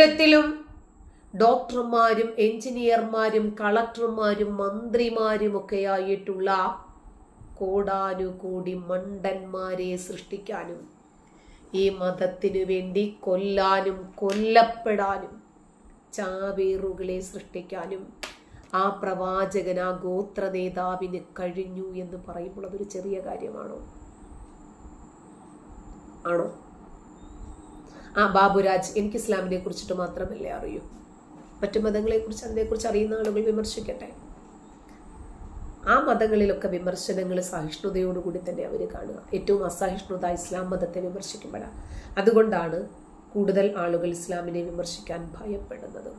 കൂട്ടത്തിലും ഡോക്ടർമാരും എഞ്ചിനീയർമാരും കളക്ടർമാരും മന്ത്രിമാരും ഒക്കെ ആയിട്ടുള്ള കോടാനുകൂടി മണ്ടന്മാരെ സൃഷ്ടിക്കാനും ഈ മതത്തിനു വേണ്ടി കൊല്ലാനും കൊല്ലപ്പെടാനും ചാവേറുകളെ സൃഷ്ടിക്കാനും ആ പ്രവാചകൻ ആ ഗോത്ര നേതാവിന് കഴിഞ്ഞു എന്ന് പറയുമ്പോൾ അതൊരു ചെറിയ കാര്യമാണോ? ആണോ? ആ ബാബുരാജ് എനിക്ക് ഇസ്ലാമിനെ കുറിച്ചിട്ട് മാത്രമല്ലേ അറിയൂ? മറ്റു മതങ്ങളെ കുറിച്ച് അതിനെക്കുറിച്ച് അറിയുന്ന ആളുകൾ വിമർശിക്കട്ടെ? ആ മതങ്ങളിലൊക്കെ വിമർശനങ്ങൾ സഹിഷ്ണുതയോടുകൂടി തന്നെ അവർ കാണുക. ഏറ്റവും അസഹിഷ്ണുത ഇസ്ലാം മതത്തെ വിമർശിക്കുമ്പോഴാണ്. അതുകൊണ്ടാണ് കൂടുതൽ ആളുകൾ ഇസ്ലാമിനെ വിമർശിക്കാൻ ഭയപ്പെടുന്നത്.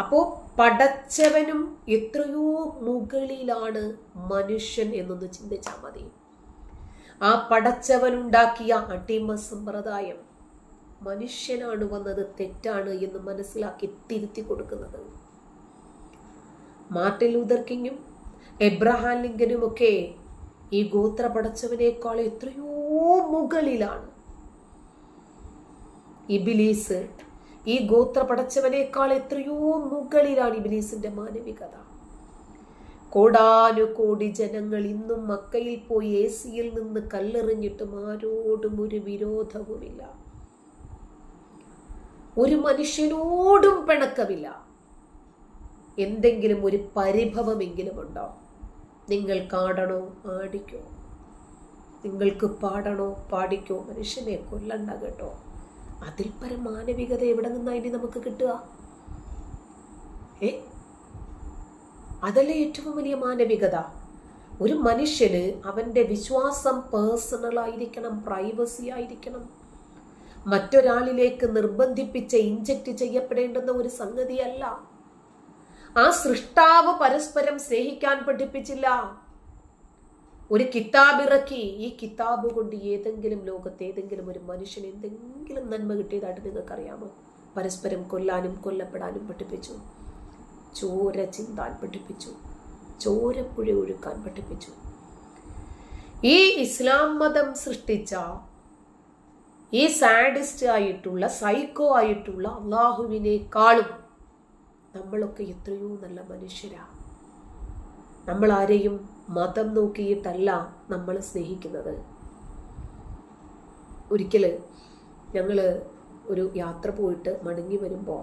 അപ്പോ പടച്ചവനും എത്രയോ മുകളിലാണ് മനുഷ്യൻ എന്നൊന്ന് ചിന്തിച്ചാൽ മതി. ആ പടച്ചവനുണ്ടാക്കിയ അടിമ സമ്പ്രദായം മനുഷ്യനാണ് വന്നത് തെറ്റാണ് എന്ന് മനസ്സിലാക്കി തിരുത്തി കൊടുക്കുന്നത്. മാർട്ടിൻ ലൂതർ കിങ്ങും എബ്രഹാം ലിങ്കനും ഒക്കെ ഈ ഗോത്ര പടച്ചവനേക്കാൾ എത്രയോ മുകളിലാണ്. ഇബിലീസ് ഈ ഗോത്ര പടച്ചവനേക്കാൾ എത്രയോ മുകളിലാണ് ഇബിലീസിന്റെ മാനവികത. കോടാനുകോടി ജനങ്ങൾ ഇന്നും മക്കയിൽ പോയി എ സിയിൽ നിന്ന് കല്ലെറിഞ്ഞിട്ടും ആരോടും ഒരു വിരോധവുമില്ല. ഒരു മനുഷ്യനോടും പിണക്കമില്ല. എന്തെങ്കിലും ഒരു പരിഭവമെങ്കിലും ഉണ്ടോ? നിങ്ങൾ കാടണോ ആടിക്കോ നിങ്ങൾക്ക് പാടണോ? പാടിക്കോ? മനുഷ്യനെ കൊല്ലണ്ട കേട്ടോ. അതിൽ പരം മാനവികത എവിടെ നിന്നാ ഇനി നമുക്ക് കിട്ടുക? ഏ? അതല്ലേ ഏറ്റവും വലിയ മാനവികത? ഒരു മനുഷ്യന് അവന്റെ വിശ്വാസം പേഴ്സണൽ ആയിരിക്കണം പ്രൈവസി ആയിരിക്കണം. മറ്റൊരാളിലേക്ക് നിർബന്ധിപ്പിച്ച് ഇഞ്ചക്ട് ചെയ്യപ്പെടേണ്ടുന്ന ഒരു സംഗതിയല്ല. ആ സൃഷ്ടാവ് പരസ്പരം സ്നേഹിക്കാൻ പഠിപ്പിച്ചില്ല. ഒരു കിതാബ് ഇറക്കി ഈ കിതാബ് കൊണ്ട് ഏതെങ്കിലും ലോകത്ത് ഏതെങ്കിലും ഒരു മനുഷ്യന് എന്തെങ്കിലും നന്മ കിട്ടിയതായിട്ട് നിങ്ങൾക്കറിയാമോ? പരസ്പരം കൊല്ലാനും കൊല്ലപ്പെടാനും പഠിപ്പിച്ചു. ചോര ചിന്താൻ പഠിപ്പിച്ചു. ചോരപ്പുഴ ഒഴുക്കാൻ പഠിപ്പിച്ചു. ഈ ഇസ്ലാം മതം സൃഷ്ടിച്ച ഈ സാഡിസ്റ്റ് ആയിട്ടുള്ള സൈക്കോ ആയിട്ടുള്ള അള്ളാഹുവിനേക്കാളും നമ്മളൊക്കെ എത്രയോ നല്ല മനുഷ്യരാ. നമ്മൾ ആരെയും മതം നോക്കിയിട്ടല്ല നമ്മൾ സ്നേഹിക്കുന്നത്. ഒരിക്കൽ ഞങ്ങൾ ഒരു യാത്ര പോയിട്ട് മടങ്ങി വരുമ്പോൾ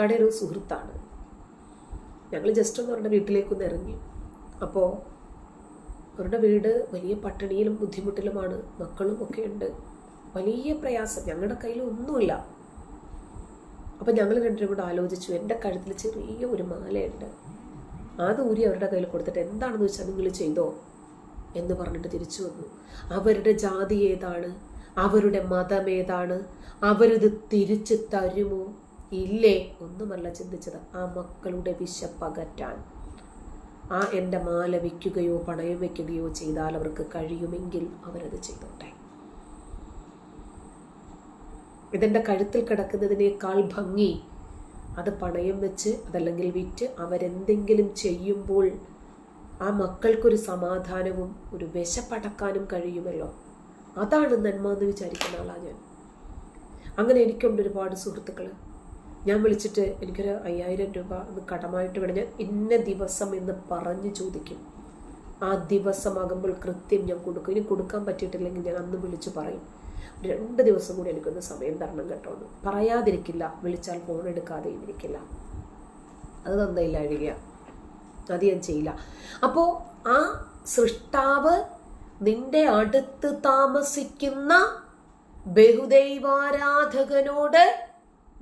കടയൊരു സുഹൃത്താണ്. ഞങ്ങൾ ജസ്റ്റ് ഒന്ന് അവരുടെ വീട്ടിലേക്കൊന്ന് ഇറങ്ങി. അപ്പോൾ അവരുടെ വീട് വലിയ പട്ടിണിയിലും ബുദ്ധിമുട്ടിലുമാണ്. മക്കളും ഒക്കെ ഉണ്ട്. വലിയ പ്രയാസം. ഞങ്ങളുടെ കയ്യിൽ ഒന്നുമില്ല. അപ്പം ഞങ്ങൾ രണ്ടുപേരും കൂടെ ആലോചിച്ചു. എന്റെ കഴുത്തിൽ ചെറിയ ഒരു മാലയുണ്ട്. അത് ഊരി അവരുടെ കയ്യിൽ കൊടുത്തിട്ട് എന്താണെന്ന് വെച്ചാൽ നിങ്ങൾ ചെയ്തോ എന്ന് പറഞ്ഞിട്ട് തിരിച്ചു വന്നു. അവരുടെ ജാതി ഏതാണ്? അവരുടെ മതം ഏതാണ്? അവരിത് തിരിച്ചു തരുമോ? ഇല്ലേ? ഒന്നുമല്ല ചിന്തിച്ചത്. ആ മക്കളുടെ വിശപ്പകറ്റാൻ ആ എന്റെ മാല വയ്ക്കുകയോ പണയം വയ്ക്കുകയോ ചെയ്താൽ അവർക്ക് കഴിയുമെങ്കിൽ അവരത് ചെയ്തോട്ടെ. ഇതെന്റെ കഴുത്തിൽ കിടക്കുന്നതിനേക്കാൾ ഭംഗി. അത് പണയം വെച്ച് അതല്ലെങ്കിൽ വിറ്റ് അവരെന്തെങ്കിലും ചെയ്യുമ്പോൾ ആ മക്കൾക്കൊരു സമാധാനവും ഒരു വിശപ്പടക്കാനും കഴിയുമല്ലോ. അതാണ് നന്മ എന്ന് വിചാരിക്കുന്ന ആളാണ് ഞാൻ. അങ്ങനെ എനിക്കുണ്ട് ഒരുപാട് സുഹൃത്തുക്കൾ ഞാൻ വിളിച്ചിട്ട് എനിക്കൊരു അയ്യായിരം രൂപ ഒന്ന് കടമായിട്ട് വേണം. ഞാൻ ഇന്ന ദിവസം എന്ന് പറഞ്ഞ് ചോദിക്കും. ആ ദിവസമാകുമ്പോൾ കൃത്യം ഞാൻ കൊടുക്കും. ഇനി കൊടുക്കാൻ പറ്റിയിട്ടില്ലെങ്കിൽ ഞാൻ അന്ന് വിളിച്ച് പറയും. രണ്ട് ദിവസം കൂടി എനിക്കൊന്ന് സമയം തരണം കേട്ടോ എന്ന്. പറയാതിരിക്കില്ല. വിളിച്ചാൽ ഫോൺ എടുക്കാതെ ഇരിക്കില്ല. അത് നന്നായില്ല അഴുകിയ. അത് ഞാൻ ചെയ്യില്ല. അപ്പോൾ ആ സൃഷ്ടാവ് നിന്റെ അടുത്ത് താമസിക്കുന്ന ബഹുദൈവാരാധകനോട്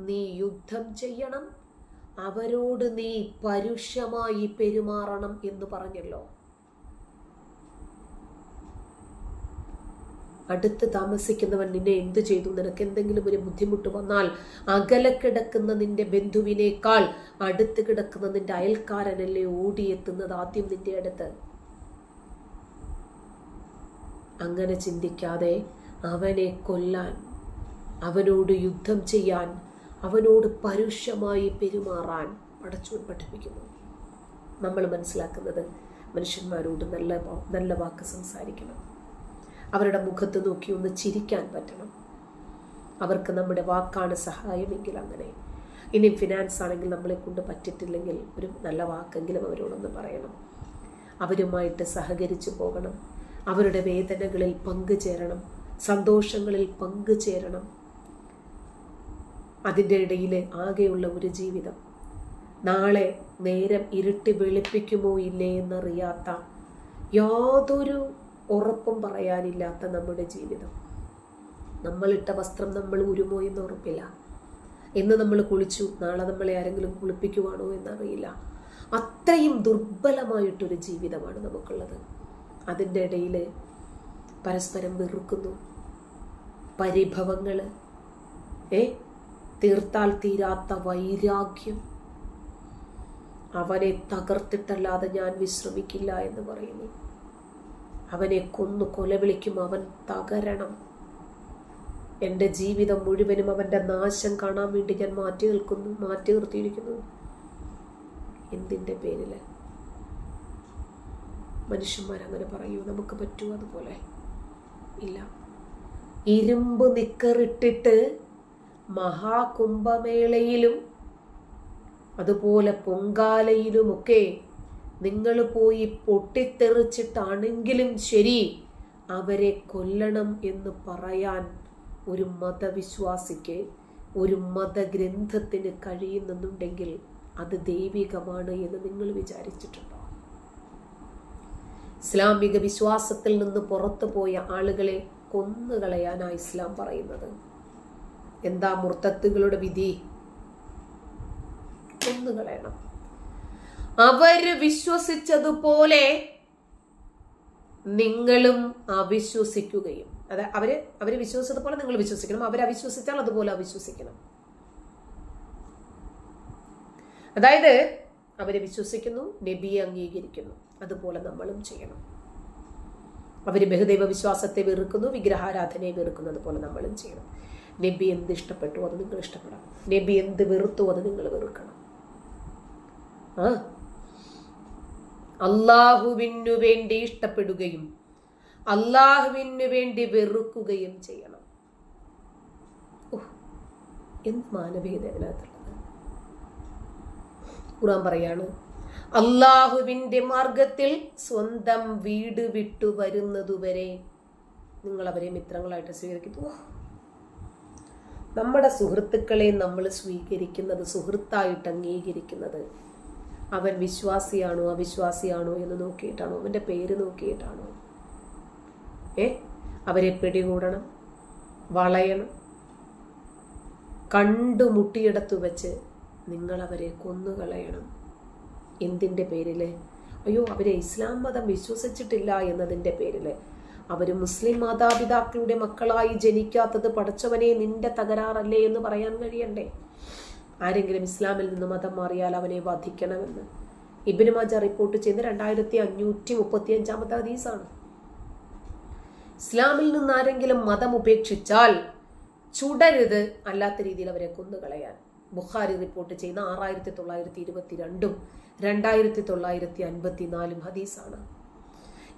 നീ യുദ്ധം ചെയ്യണം. അവരോട് നീ പരുഷമായി പെരുമാറണം എന്ന് പറഞ്ഞല്ലോ. അടുത്ത് താമസിക്കുന്നവൻ നിന്നെ എന്തു ചെയ്തു? നിനക്ക് എന്തെങ്കിലും ഒരു ബുദ്ധിമുട്ട് വന്നാൽ അകലെ കിടക്കുന്ന നിന്റെ ബന്ധുവിനേക്കാൾ അടുത്ത് കിടക്കുന്ന നിന്റെ അയൽക്കാരനല്ലേ ഓടിയെത്തുന്നത് ആദ്യം നിന്റെ അടുത്ത്? അങ്ങനെ ചിന്തിക്കാതെ അവനെ കൊല്ലാൻ അവനോട് യുദ്ധം ചെയ്യാൻ അവനോട് പരുഷമായി പെരുമാറാൻ പടച്ചോൻ പഠിപ്പിക്കുന്നു. നമ്മൾ മനസ്സിലാക്കുന്നത് മനുഷ്യന്മാരോട് നല്ല നല്ല വാക്ക് സംസാരിക്കണം. അവരുടെ മുഖത്ത് നോക്കി ഒന്ന് ചിരിക്കാൻ പറ്റണം. അവർക്ക് നമ്മുടെ വാക്കാണ് സഹായമെങ്കിൽ അങ്ങനെ. ഇനി ഫിനാൻസ് ആണെങ്കിൽ നമ്മളെ കൊണ്ട് പറ്റിയിട്ടില്ലെങ്കിൽ ഒരു നല്ല വാക്കെങ്കിലും അവരോടൊന്ന് പറയണം. അവരുമായിട്ട് സഹകരിച്ചു പോകണം. അവരുടെ വേദനകളിൽ പങ്കുചേരണം. സന്തോഷങ്ങളിൽ പങ്കുചേരണം. അതിന്റെ ഇടയിൽ ആകെയുള്ള ഒരു ജീവിതം. നാളെ നേരം ഇരുട്ടി വെളുപ്പിക്കുമോ ഇല്ലേ എന്നറിയാത്ത യാതൊരു ഉറപ്പും പറയാനില്ലാത്ത നമ്മുടെ ജീവിതം. നമ്മളിട്ട വസ്ത്രം നമ്മൾ ഉരുമോ എന്ന് ഉറപ്പില്ല. ഇന്ന് നമ്മൾ കുളിച്ചു നാളെ നമ്മളെ ആരെങ്കിലും കുളിപ്പിക്കുവാണോ എന്നറിയില്ല. അത്രയും ദുർബലമായിട്ടൊരു ജീവിതമാണ് നമുക്കുള്ളത്. അതിന്റെ ഇടയിൽ പരസ്പരം വെറുക്കുന്നു. പരിഭവങ്ങൾ ഏ? തീർത്താൽ തീരാത്ത വൈരാഗ്യം. അവനെ തകർത്തിട്ടല്ലാതെ ഞാൻ വിശ്രമിക്കില്ല എന്ന് പറയുന്നു. അവനെ കൊന്നു കൊലവിളിക്കും അവൻ തകരണം. എന്റെ ജീവിതം മുഴുവനും അവന്റെ നാശം കാണാൻ വേണ്ടി ഞാൻ മാറ്റി നിൽക്കുന്നു മാറ്റി നിർത്തിയിരിക്കുന്നു. എന്തിന്റെ പേരിൽ മനുഷ്യന്മാരങ്ങനെ പറയൂ നമുക്ക് പറ്റുമോ അതുപോലെ. ഇല്ല. ഇരുമ്പ് നിക്കറിട്ടിട്ട് മഹാകുംഭമേളയിലും അതുപോലെ പൊങ്കാലയിലുമൊക്കെ നിങ്ങൾ പോയി പൊട്ടിത്തെറിച്ചിട്ടാണെങ്കിലും ശരി അവരെ കൊല്ലണം എന്ന് പറയാൻ ഒരു മതവിശ്വാസിക്ക് ഒരു മതഗ്രന്ഥത്തിന് കഴിയുന്നുണ്ടെങ്കിൽ അത് ദൈവികമാണ് എന്ന് നിങ്ങൾ വിചാരിച്ചിട്ടുണ്ടോ? ഇസ്ലാമിക വിശ്വാസത്തിൽ നിന്ന് പുറത്തു പോയ ആളുകളെ കൊന്നുകളയാനാണ് ഇസ്ലാം പറയുന്നത്. എന്താ മുർത്തത്തുകളുടെ വിധി? കൊന്നുകളയണം അവർ വിശ്വസിച്ചതുപോലെ നിങ്ങളും അവിശ്വസിക്കുകയും. അതെ അവർ അവർ വിശ്വസിച്ചതുപോലെ നിങ്ങൾ വിശ്വസിക്കണം. അവർ അവിശ്വസിച്ചാൽ അതുപോലെ അവിശ്വസിക്കണം. അതായത് അവർ വിശ്വസിക്കുന്നു നബിയെ അംഗീകരിക്കുന്നു. അതുപോലെ നമ്മളും ചെയ്യണം. അവർ ബഹുദൈവ വിശ്വാസത്തെ വെറുക്കുന്നു വിഗ്രഹാരാധനയെ വെറുക്കുന്നു അതുപോലെ നമ്മളും ചെയ്യണം. നബി എന്ത് ഇഷ്ടപ്പെട്ടു അത് നിങ്ങൾ ഇഷ്ടപ്പെടണം. നബി എന്ത് വെറുത്തു അത് നിങ്ങൾ വെറുക്കണം. ആ. അള്ളാഹുവിനു വേണ്ടി ഇഷ്ടപ്പെടുകയും അള്ളാഹുവിനു വേണ്ടി വെറുക്കുകയും ചെയ്യണം. എന്ത് മാനവികത അതിനകത്തുള്ളത്? ഖുറാൻ പറയാണ് അള്ളാഹുവിന്റെ മാർഗത്തിൽ സ്വന്തം വീട് വിട്ടു വരുന്നതുവരെ നിങ്ങൾ അവരെ മിത്രങ്ങളായിട്ട് സ്വീകരിക്കുന്നു നമ്മുടെ സുഹൃത്തുക്കളെ നമ്മൾ സ്വീകരിക്കുന്നത് സുഹൃത്തായിട്ട് അംഗീകരിക്കുന്നത്. അവൻ വിശ്വാസിയാണോ അവിശ്വാസിയാണോ എന്ന് നോക്കിയിട്ടാണോ? അവന്റെ പേര് നോക്കിയിട്ടാണോ? ഏ? അവരെ പിടികൂടണം വളയണം കണ്ടുമുട്ടിയിടത്തു വെച്ച് നിങ്ങൾ അവരെ കൊന്നുകളയണം. എന്തിന്റെ പേരിൽ അയ്യോ അവരെ ഇസ്ലാം മതം വിശ്വസിച്ചിട്ടില്ല എന്നതിന്റെ പേരിൽ അവർ മുസ്ലിം മാതാപിതാക്കളുടെ മക്കളായി ജനിക്കാത്തത് പഠിച്ചവനെ നിന്റെ തകരാറല്ലേ എന്ന് പറയാൻ കഴിയണ്ടേ? ആരെങ്കിലും ഇസ്ലാമിൽ നിന്ന് മതം മാറിയാൽ അവനെ വധിക്കണമെന്ന്. ഇബിന് മാജ റിപ്പോർട്ട് ചെയ്ത് രണ്ടായിരത്തി അഞ്ഞൂറ്റി മുപ്പത്തി അഞ്ചാമത്തെ ഹദീസാണ്. ഇസ്ലാമിൽ നിന്ന് ആരെങ്കിലും മതം ഉപേക്ഷിച്ചാൽ ചുടരുത് അല്ലാത്ത രീതിയിൽ അവരെ കൊന്നുകളയാൻ ബുഖാരി റിപ്പോർട്ട് ചെയ്യുന്ന ആറായിരത്തി തൊള്ളായിരത്തി ഇരുപത്തി രണ്ടും രണ്ടായിരത്തി തൊള്ളായിരത്തി അൻപത്തി നാലും ഹദീസാണ്.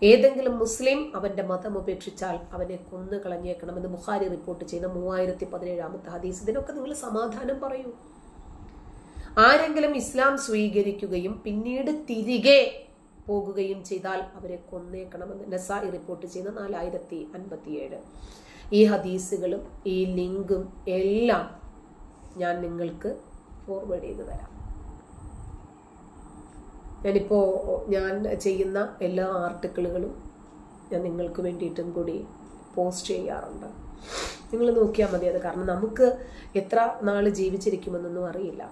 ഏതെങ്കിലും മുസ്ലിം അവന്റെ മതം ഉപേക്ഷിച്ചാൽ അവനെ കൊന്നു കളഞ്ഞേക്കണമെന്ന് ബുഹാരി റിപ്പോർട്ട് ചെയ്യുന്ന മൂവായിരത്തി പതിനേഴാമത്തെ ഹദീസ്. ഇതിനൊക്കെ നിങ്ങൾ സമാധാനം പറയൂ. ആരെങ്കിലും ഇസ്ലാം സ്വീകരിക്കുകയും പിന്നീട് തിരികെ പോകുകയും ചെയ്താൽ അവരെ കൊന്നേക്കണമെന്ന് നസായി റിപ്പോർട്ട് ചെയ്യുന്ന നാലായിരത്തി അൻപത്തിയേഴ് ഈ ഹദീസുകളും ഈ ലിങ്കും എല്ലാം ഞാൻ നിങ്ങൾക്ക് ഫോർവേഡ് ചെയ്തു തരാം. ഞാനിപ്പോൾ ഞാൻ ചെയ്യുന്ന എല്ലാ ആർട്ടിക്കിളുകളും ഞാൻ നിങ്ങൾക്ക് വേണ്ടിയിട്ടും കൂടി പോസ്റ്റ് ചെയ്യാറുണ്ട്. നിങ്ങൾ നോക്കിയാൽ മതി അത്. കാരണം നമുക്ക് എത്ര നാൾ ജീവിച്ചിരിക്കുമെന്നൊന്നും അറിയില്ല.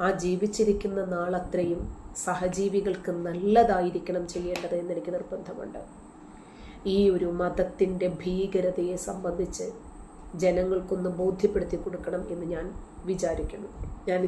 ആ ജീവിച്ചിരിക്കുന്ന നാൾ നാളത്രയും സഹജീവികൾക്ക് നല്ലതായിരിക്കണം ചെയ്യേണ്ടത് എന്ന് എനിക്ക് നിർബന്ധമുണ്ട്. ഈ ഒരു മതത്തിന്റെ ഭീകരതയെ സംബന്ധിച്ച് ജനങ്ങൾക്കൊന്ന് ബോധ്യപ്പെടുത്തി കൊടുക്കണം എന്ന് ഞാൻ വിചാരിക്കുന്നു. ഞാൻ